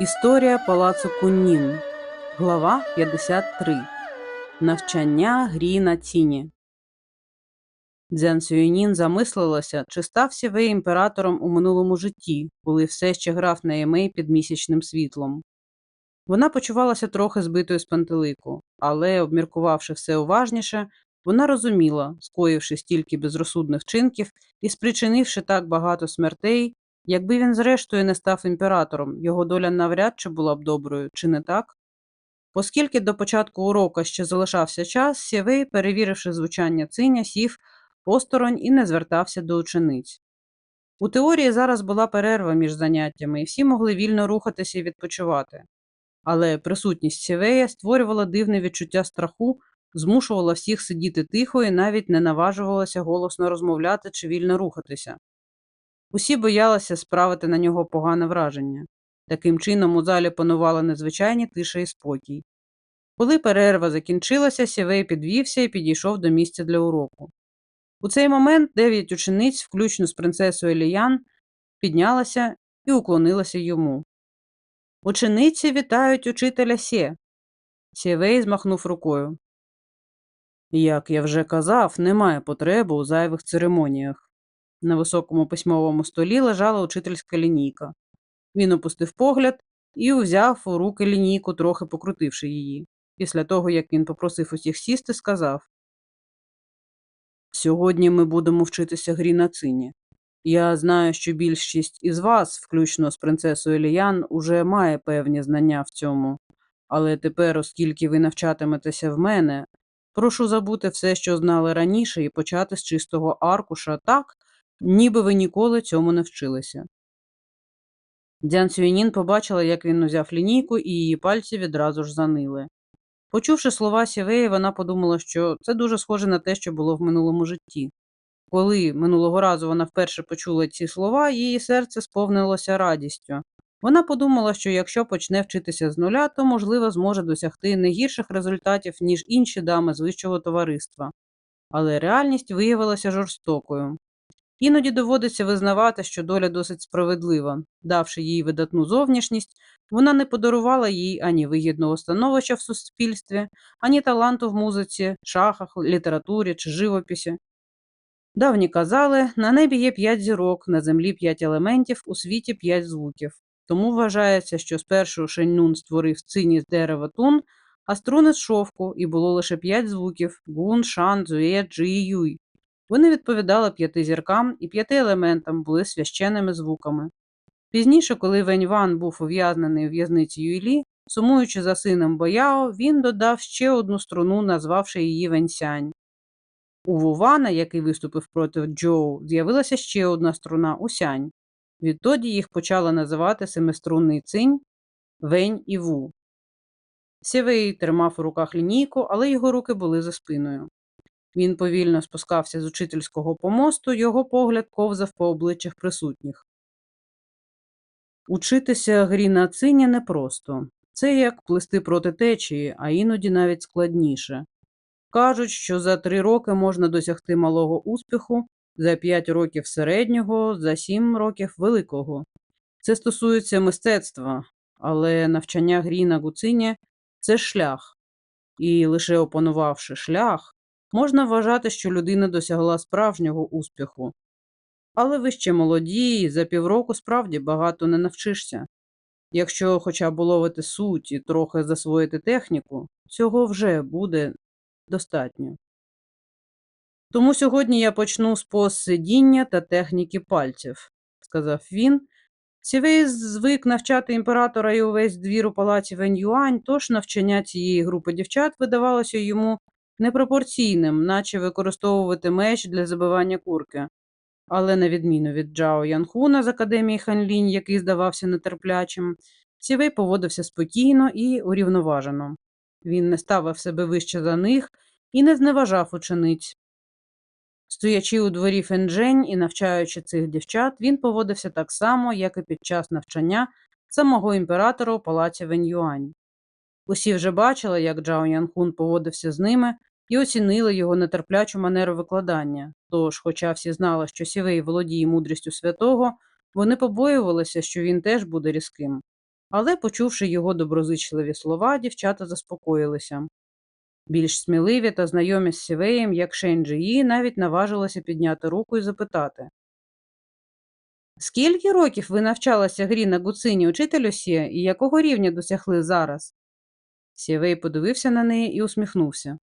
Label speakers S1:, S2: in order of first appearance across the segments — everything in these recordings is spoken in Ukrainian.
S1: Історія палацу Куннін. Глава 53. Навчання грі на ціні. Дзян Сюєнін замислилася, чи став Сівей імператором у минулому житті, коли все ще грав на Емей під місячним світлом. Вона почувалася трохи збитою з пантелику, але, обміркувавши все уважніше, вона розуміла, скоївши стільки безрозсудних вчинків і спричинивши так багато смертей, Якби він зрештою не став імператором, його доля навряд чи була б доброю, чи не так? Оскільки до початку урока ще залишався час, Сєвей, перевіривши звучання циня, сів осторонь і не звертався до учениць. У теорії зараз була перерва між заняттями, і всі могли вільно рухатися і відпочивати. Але присутність Сєвея створювала дивне відчуття страху, змушувала всіх сидіти тихо і навіть не наважувалася голосно розмовляти чи вільно рухатися. Усі боялися справити на нього погане враження. Таким чином у залі панували незвичайні тиша і спокій. Коли перерва закінчилася, Сєвей підвівся і підійшов до місця для уроку. У цей момент дев'ять учениць, включно з принцесою Еліян, піднялася і уклонилася йому. Учениці вітають учителя Сє. Сєвей змахнув рукою. Як я вже казав, немає потреби у зайвих церемоніях. На високому письмовому столі лежала учительська лінійка. Він опустив погляд і взяв у руки лінійку, трохи покрутивши її. Після того, як він попросив усіх сісти, сказав Сьогодні ми будемо вчитися грі на цині. Я знаю, що більшість із вас, включно з принцесою Ліян, уже має певні знання в цьому. Але тепер, оскільки ви навчатиметеся в мене, прошу забути все, що знали раніше, і почати з чистого аркуша так, ніби ви ніколи цьому не вчилися. Дзян Сюєнін побачила, як він узяв лінійку, і її пальці відразу ж занили. Почувши слова Сівеї, вона подумала, що це дуже схоже на те, що було в минулому житті. Коли минулого разу вона вперше почула ці слова, її серце сповнилося радістю. Вона подумала, що якщо почне вчитися з нуля, то, можливо, зможе досягти не гірших результатів, ніж інші дами з вищого товариства. Але реальність виявилася жорстокою. Іноді доводиться визнавати, що доля досить справедлива. Давши їй видатну зовнішність, вона не подарувала їй ані вигідного становища в суспільстві, ані таланту в музиці, шахах, літературі чи живописі. Давні казали, на небі є п'ять зірок, на землі п'ять елементів, у світі п'ять звуків. Тому вважається, що спершу Шеньнун створив цині з дерева тун, а струни з шовку, і було лише п'ять звуків гун, шан, зує, джи юй. Вони відповідали п'яти зіркам і п'яти елементам були священними звуками. Пізніше, коли Вень Ван був ув'язнений у в'язниці Юйлі, сумуючи за сином Бояо, він додав ще одну струну, назвавши її Венсянь. У Вувана, який виступив проти Джоу, з'явилася ще одна струна Усянь. Відтоді їх почали називати семиструнний цинь, Вень і Ву. Сєвей тримав у руках лінійку, але його руки були за спиною. Він повільно спускався з учительського помосту, його погляд ковзав по обличчях присутніх. Учитися грі на цині непросто. Це як плисти проти течії, а іноді навіть складніше. Кажуть, що за три роки можна досягти малого успіху, за п'ять років середнього, за сім років великого. Це стосується мистецтва, але навчання грі на гуцині це шлях, і лише опанувавши шлях, Можна вважати, що людина досягла справжнього успіху. Але ви ще молоді, і за півроку справді багато не навчишся. Якщо хоча б уловити суть і трохи засвоїти техніку, цього вже буде достатньо. Тому сьогодні я почну з посидіння та техніки пальців, сказав він. Сівей звик навчати імператора і увесь двір у палаці Веньюань, тож навчання цієї групи дівчат видавалося йому непропорційним, наче використовувати меч для забивання курки. Але, на відміну від Джао Янхуна з академії Ханлінь, який здавався нетерплячим, Сівей поводився спокійно і урівноважено. Він не ставив себе вище за них і не зневажав учениць. Стоячи у дворі Фенджень і навчаючи цих дівчат, він поводився так само, як і під час навчання самого імператора у палаці Веньюань. Усі вже бачили, як Джао Янхун поводився з ними, і оцінили його нетерплячу манеру викладання. Тож, хоча всі знали, що Сівей володіє мудрістю святого, вони побоювалися, що він теж буде різким. Але, почувши його доброзичливі слова, дівчата заспокоїлися. Більш сміливі та знайомі з Сівеєм, як Шенджії, навіть наважилися підняти руку і запитати. Скільки років ви навчалися грі на гуцині, учителю Сє, і якого рівня досягли зараз? Сєвей подивився на неї і усміхнувся.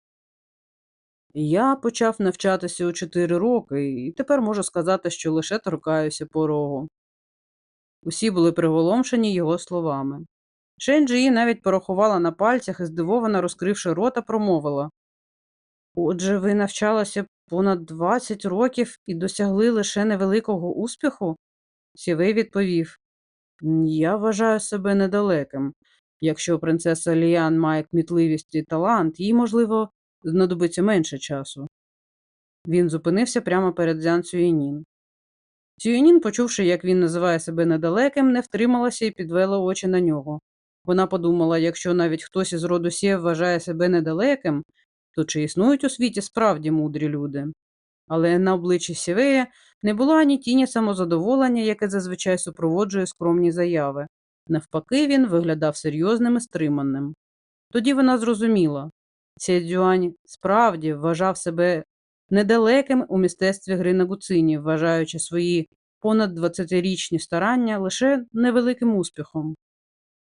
S1: Я почав навчатися у чотири роки, і тепер можу сказати, що лише торкаюся порогу. Усі були приголомшені його словами. Шенджії навіть порахувала на пальцях і здивовано розкривши рота, промовила. Отже, ви навчалися понад 20 років і досягли лише невеликого успіху? Сівей відповів. Я вважаю себе недалеким. Якщо принцеса Ліян має кмітливість і талант, їй, можливо, знадобиться менше часу. Він зупинився прямо перед Дзян Цюєнін. Цюєнін, почувши, як він називає себе недалеким, не втрималася і підвела очі на нього. Вона подумала, якщо навіть хтось із роду Сє вважає себе недалеким, то чи існують у світі справді мудрі люди? Але на обличчі Сівея не було ані тіні самозадоволення, яке зазвичай супроводжує скромні заяви. Навпаки, він виглядав серйозним і стриманим. Тоді вона зрозуміла, Сє Дзюань справді вважав себе недалеким у мистецтві гри на гуцині, вважаючи свої понад 20-річні старання лише невеликим успіхом.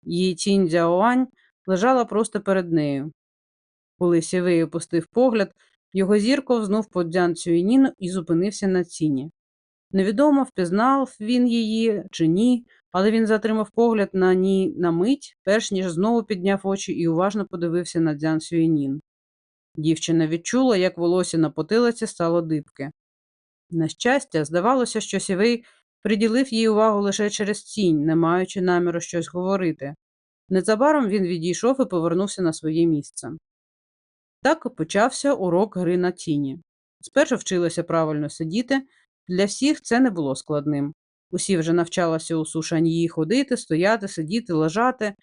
S1: Її тінь Дзяоань лежала просто перед нею. Коли Сєвей опустив погляд, його зір ковзнув по Дзян Цюєнін і зупинився на ціні. Невідомо, впізнав він її чи ні, але він затримав погляд на ній на мить, перш ніж знову підняв очі і уважно подивився на Дзян Сюєнін. Дівчина відчула, як волосся на потилиці стало дибке. На щастя, здавалося, що Сівей приділив їй увагу лише через тінь, не маючи наміру щось говорити. Незабаром він відійшов і повернувся на своє місце. Так почався урок гри на тіні. Спершу вчилася правильно сидіти, для всіх це не було складним. Усі вже навчалися у сушаньї ходити, стояти, сидіти, лежати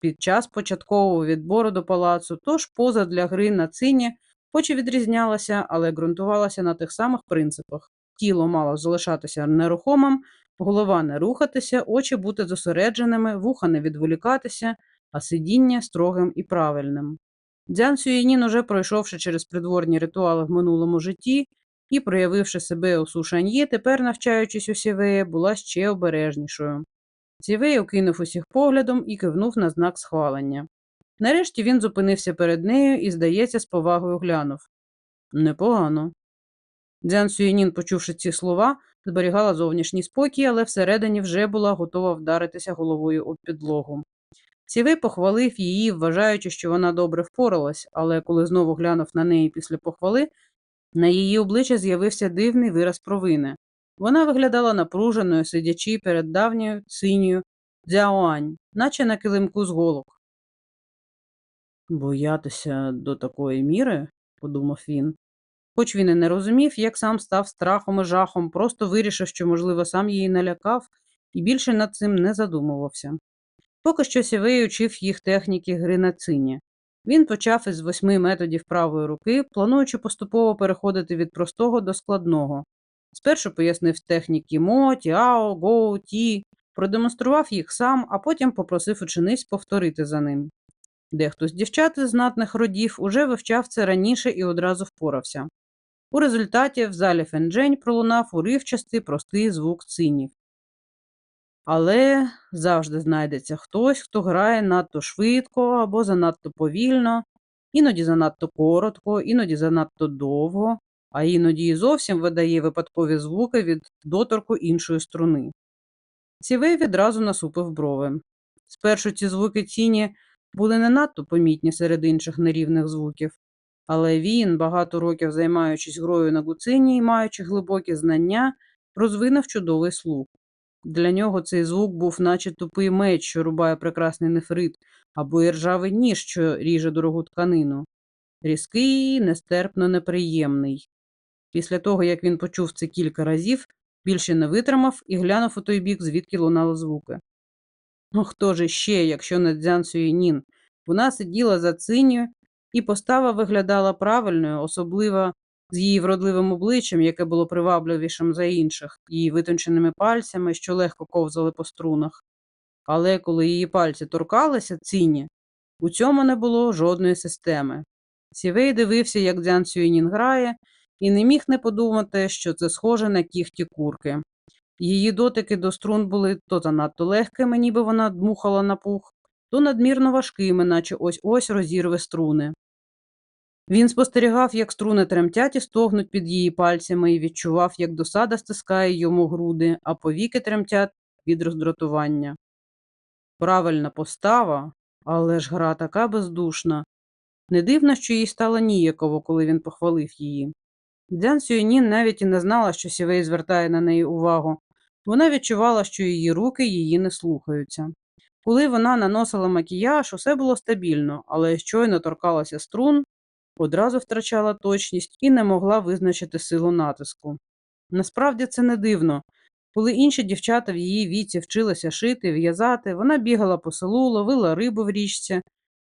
S1: під час початкового відбору до палацу, тож поза для гри на цині хоч і відрізнялася, але ґрунтувалася на тих самих принципах. Тіло мало залишатися нерухомим, голова не рухатися, очі бути зосередженими, вуха не відволікатися, а сидіння строгим і правильним. Дзян Сюєнін, уже пройшовши через придворні ритуали в минулому житті і проявивши себе у сушаньї, тепер, навчаючись у Сівея, була ще обережнішою. Сівей окинув усіх поглядом і кивнув на знак схвалення. Нарешті він зупинився перед нею і, здається, з повагою глянув. Непогано. Дзян Сюєнін, почувши ці слова, зберігала зовнішній спокій, але всередині вже була готова вдаритися головою об підлогу. Сівей похвалив її, вважаючи, що вона добре впоралась, але коли знову глянув на неї після похвали, на її обличчя з'явився дивний вираз провини. Вона виглядала напруженою, сидячи перед давньою синьою дзяоань, наче на килимку з голок. Боятися до такої міри, подумав він. Хоч він і не розумів, як сам став страхом і жахом, просто вирішив, що, можливо, сам її налякав, і більше над цим не задумувався. Поки що Сівей учив їх техніки гри на цині. Він почав із восьми методів правої руки, плануючи поступово переходити від простого до складного. Спершу пояснив техніки мо, тіао, гоу, ті, продемонстрував їх сам, а потім попросив учениць повторити за ним. Дехто з дівчат із знатних родів уже вивчав це раніше і одразу впорався. У результаті в залі Фенджень пролунав уривчастий простий звук цинів. Але завжди знайдеться хтось, хто грає надто швидко або занадто повільно, іноді занадто коротко, іноді занадто довго, а іноді і зовсім видає випадкові звуки від доторку іншої струни. Сівей відразу насупив брови. Спершу ці звуки тіні були не надто помітні серед інших нерівних звуків, але він, багато років займаючись грою на гуцині і маючи глибокі знання, розвинув чудовий слух. Для нього цей звук був наче тупий меч, що рубає прекрасний нефрит, або іржавий ніж, що ріже дорогу тканину. Різкий, нестерпно неприємний. Після того, як він почув це кілька разів, більше не витримав і глянув у той бік, звідки лунали звуки. Ну хто ж іще, якщо не Дзян Сюєнін? Вона сиділа за циню, і постава виглядала правильною, особливо з її вродливим обличчям, яке було привабливішим за інших, її витонченими пальцями, що легко ковзали по струнах. Але коли її пальці торкалися ціні, у цьому не було жодної системи. Сівей дивився, як Дзян Сюєнін грає, і не міг не подумати, що це схоже на кіхті курки. Її дотики до струн були то занадто легкими, ніби вона дмухала на пух, то надмірно важкими, наче ось ось розірве струни. Він спостерігав, як струни тремтять і стогнуть під її пальцями, і відчував, як досада стискає йому груди, а повіки тремтять від роздратування. Правильна постава, але ж гра така бездушна. Не дивно, що їй стало ніяково, коли він похвалив її. Дзян Сюєнін навіть і не знала, що Сівей звертає на неї увагу. Вона відчувала, що її руки її не слухаються. Коли вона наносила макіяж, усе було стабільно, але щойно торкалася струн, одразу втрачала точність і не могла визначити силу натиску. Насправді це не дивно. Коли інші дівчата в її віці вчилися шити, в'язати, вона бігала по селу, ловила рибу в річці,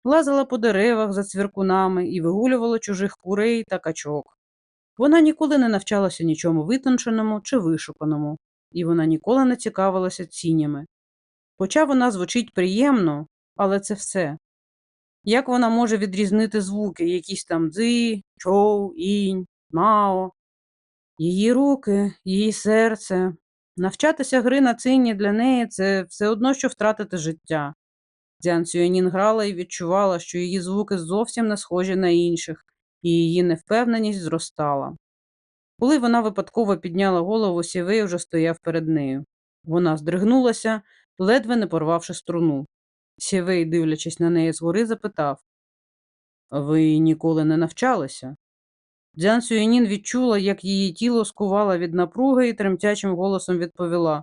S1: лазила по деревах за цвіркунами і вигулювала чужих курей та качок. Вона ніколи не навчалася нічому витонченому чи вишуканому, і вона ніколи не цікавилася цінями. Хоча вона звучить приємно, але це все. Як вона може відрізнити звуки, якісь там дзи, чоу, інь, мао, її руки, її серце. Навчатися гри на цині для неї це все одно, що втратити життя. Дзян Сюєнін грала і відчувала, що її звуки зовсім не схожі на інших, і її невпевненість зростала. Коли вона випадково підняла голову, сівей вже стояв перед нею. Вона здригнулася, ледве не порвавши струну. Сівей, дивлячись на неї згори, запитав Ви ніколи не навчалися? Дзян Сюєнін відчула, як її тіло скувало від напруги і тремтячим голосом відповіла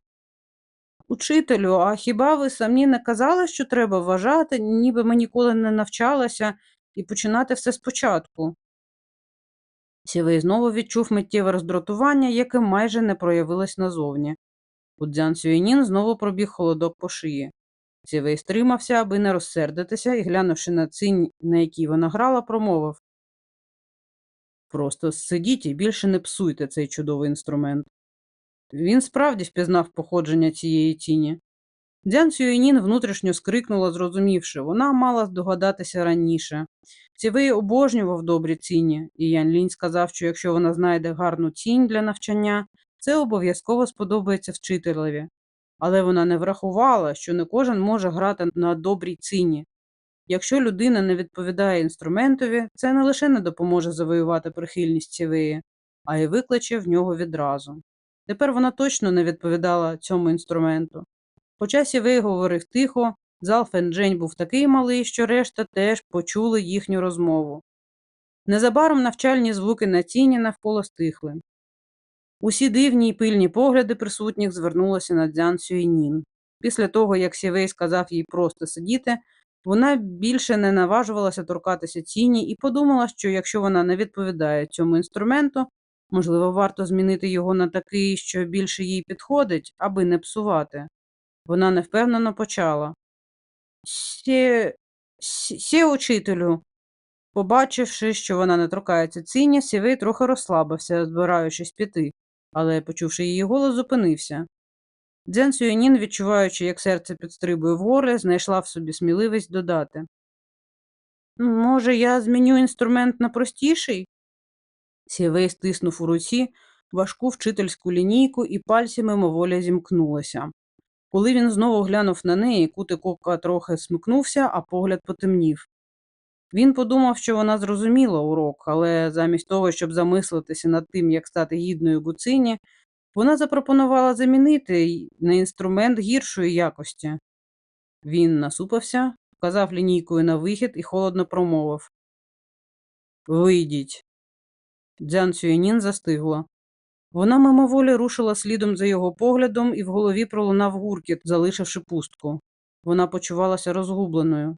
S1: Учителю, а хіба ви самі не казали, що треба вважати, ніби ми ніколи не навчалися, і починати все спочатку? Сівей знову відчув миттєве роздратування, яке майже не проявилось назовні. У Дзян Сюєнін знову пробіг холодок по шиї. Сівей стримався, аби не розсердитися, і, глянувши на цинь, на якій вона грала, промовив Просто сидіть і більше не псуйте цей чудовий інструмент. Він справді впізнав походження цієї тіні. Дзян Сюєнін внутрішньо скрикнула, зрозумівши, вона мала здогадатися раніше. Цівей обожнював добрі ціні, і Ян Лінь сказав, що якщо вона знайде гарну тінь для навчання, це обов'язково сподобається вчителеві. Але вона не врахувала, що не кожен може грати на добрій ціні. Якщо людина не відповідає інструментові, це не лише не допоможе завоювати прихильність цівеї, а й викличе в нього відразу. Тепер вона точно не відповідала цьому інструменту. Хоча Сівей говорив тихо, зал Фенджень був такий малий, що решта теж почули їхню розмову. Незабаром навчальні звуки на тіні навколо стихли. Усі дивні й пильні погляди присутніх звернулися на Дзян Сюйнін. Після того, як Сівей сказав їй просто сидіти, вона більше не наважувалася торкатися тіні і подумала, що якщо вона не відповідає цьому інструменту, можливо, варто змінити його на такий, що більше їй підходить, аби не псувати. Вона невпевнено почала. Сє... Сє учителю. Побачивши, що вона не торкається ціні, сівей трохи розслабився, збираючись піти, але, почувши її голос, зупинився. Дзен Сюєнін, відчуваючи, як серце підстрибує вгори, знайшла в собі сміливість додати. Може, я зміню інструмент на простіший? Сівей стиснув у руці важку вчительську лінійку і пальці мимоволі зімкнулися. Коли він знову глянув на неї, кутик ока трохи смикнувся, а погляд потемнів. Він подумав, що вона зрозуміла урок, але замість того, щоб замислитися над тим, як стати гідною гуцині, вона запропонувала замінити на інструмент гіршої якості. Він насупився, вказав лінійкою на вихід і холодно промовив Вийдіть. Дзян Сюєнін застигла. Вона мимоволі рушила слідом за його поглядом і в голові пролунав гуркіт, залишивши пустку. Вона почувалася розгубленою.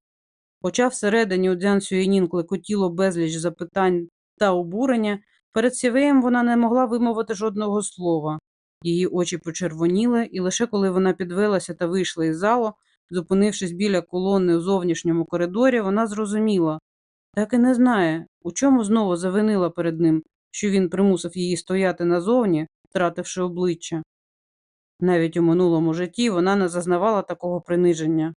S1: Хоча всередині у Дзян Сюєнін клекотіло безліч запитань та обурення, перед сівеєм вона не могла вимовити жодного слова. Її очі почервоніли, і лише коли вона підвелася та вийшла із залу, зупинившись біля колони у зовнішньому коридорі, вона зрозуміла так і не знає, у чому знову завинила перед ним, що він примусив її стояти назовні, втративши обличчя. Навіть у минулому житті вона не зазнавала такого приниження.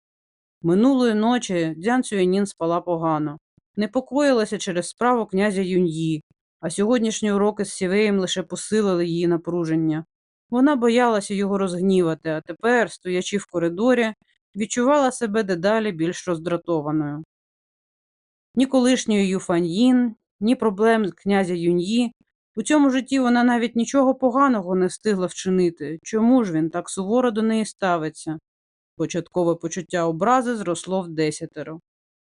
S1: Минулої ночі Дзян Цюєнін спала погано, непокоїлася через справу князя Юньї, а сьогоднішні уроки з Сівеєм лише посилили її напруження. Вона боялася його розгнівати, а тепер, стоячи в коридорі, відчувала себе дедалі більш роздратованою. Ні колишньої Юфаньїн, ні проблем князя Юньї. У цьому житті вона навіть нічого поганого не встигла вчинити. Чому ж він так суворо до неї ставиться? Початкове почуття образи зросло в десятеро.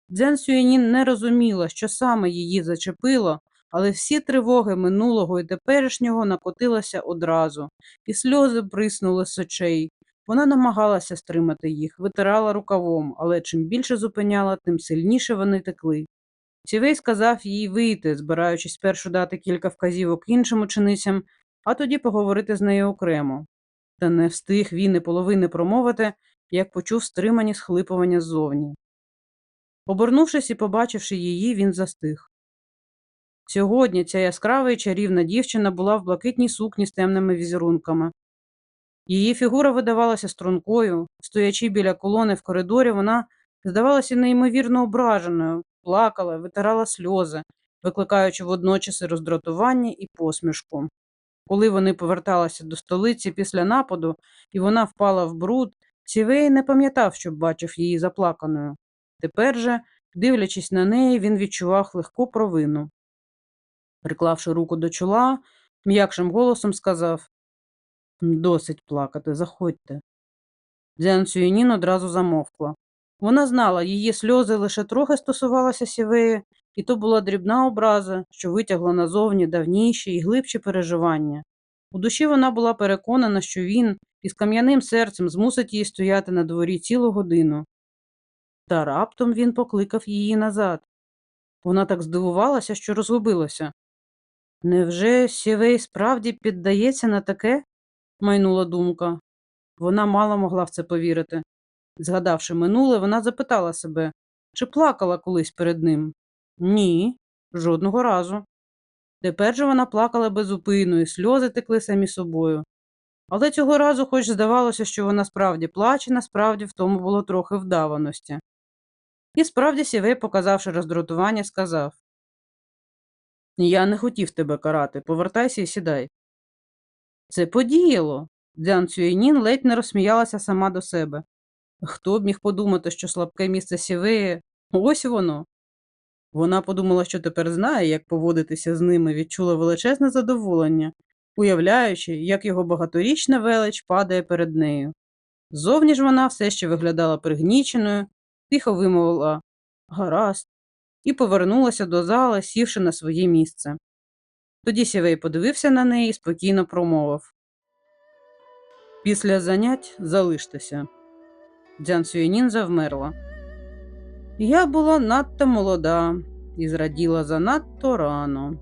S1: Дзян Сюєнін не розуміла, що саме її зачепило, але всі тривоги минулого і теперішнього накотилися одразу, і сльози бриснули з очей. Вона намагалася стримати їх, витирала рукавом, але чим більше зупиняла, тим сильніше вони текли. Сівей сказав їй вийти, збираючись спершу дати кілька вказівок іншим ученицям, а тоді поговорити з нею окремо. Та не встиг він і половини промовити, як почув стримані схлипування ззовні. Обернувшись і побачивши її, він застиг. Сьогодні ця яскрава і чарівна дівчина була в блакитній сукні з темними візерунками. Її фігура видавалася стрункою, стоячи біля колони в коридорі, вона здавалася неймовірно ображеною, плакала, витирала сльози, викликаючи водночас і роздратування і посмішку. Коли вони поверталися до столиці після нападу, і вона впала в бруд, Сівей не пам'ятав, щоб бачив її заплаканою. Тепер же, дивлячись на неї, він відчував легку провину. Приклавши руку до чола, м'якшим голосом сказав Досить плакати, заходьте. Дзян Сюєнін одразу замовкла. Вона знала, її сльози лише трохи стосувалися сівеї, і то була дрібна образа, що витягла назовні давніші і глибші переживання. У душі вона була переконана, що він із кам'яним серцем змусить її стояти на дворі цілу годину. Та раптом він покликав її назад. Вона так здивувалася, що розгубилася. Невже сівей справді піддається на таке? майнула думка. Вона мало могла в це повірити. Згадавши минуле, вона запитала себе, чи плакала колись перед ним. Ні, жодного разу. Тепер же вона плакала безупинно, і сльози текли самі собою. Але цього разу, хоч здавалося, що вона справді плаче, насправді в тому було трохи вдаваності. І справді Сівей, показавши роздратування, сказав Я не хотів тебе карати, повертайся і сідай. Це подіяло. Дзян Цюєнін ледь не розсміялася сама до себе. Хто б міг подумати, що слабке місце Сівеї – ось воно. Вона подумала, що тепер знає, як поводитися з ними, відчула величезне задоволення, уявляючи, як його багаторічна велич падає перед нею. Зовні ж вона все ще виглядала пригніченою, тихо вимовила гаразд, і повернулася до зали, сівши на своє місце. Тоді Сівей подивився на неї і спокійно промовив Після занять залиштеся. Дзян Сюєнін завмерла. Я була надто молода і зраділа занадто рано.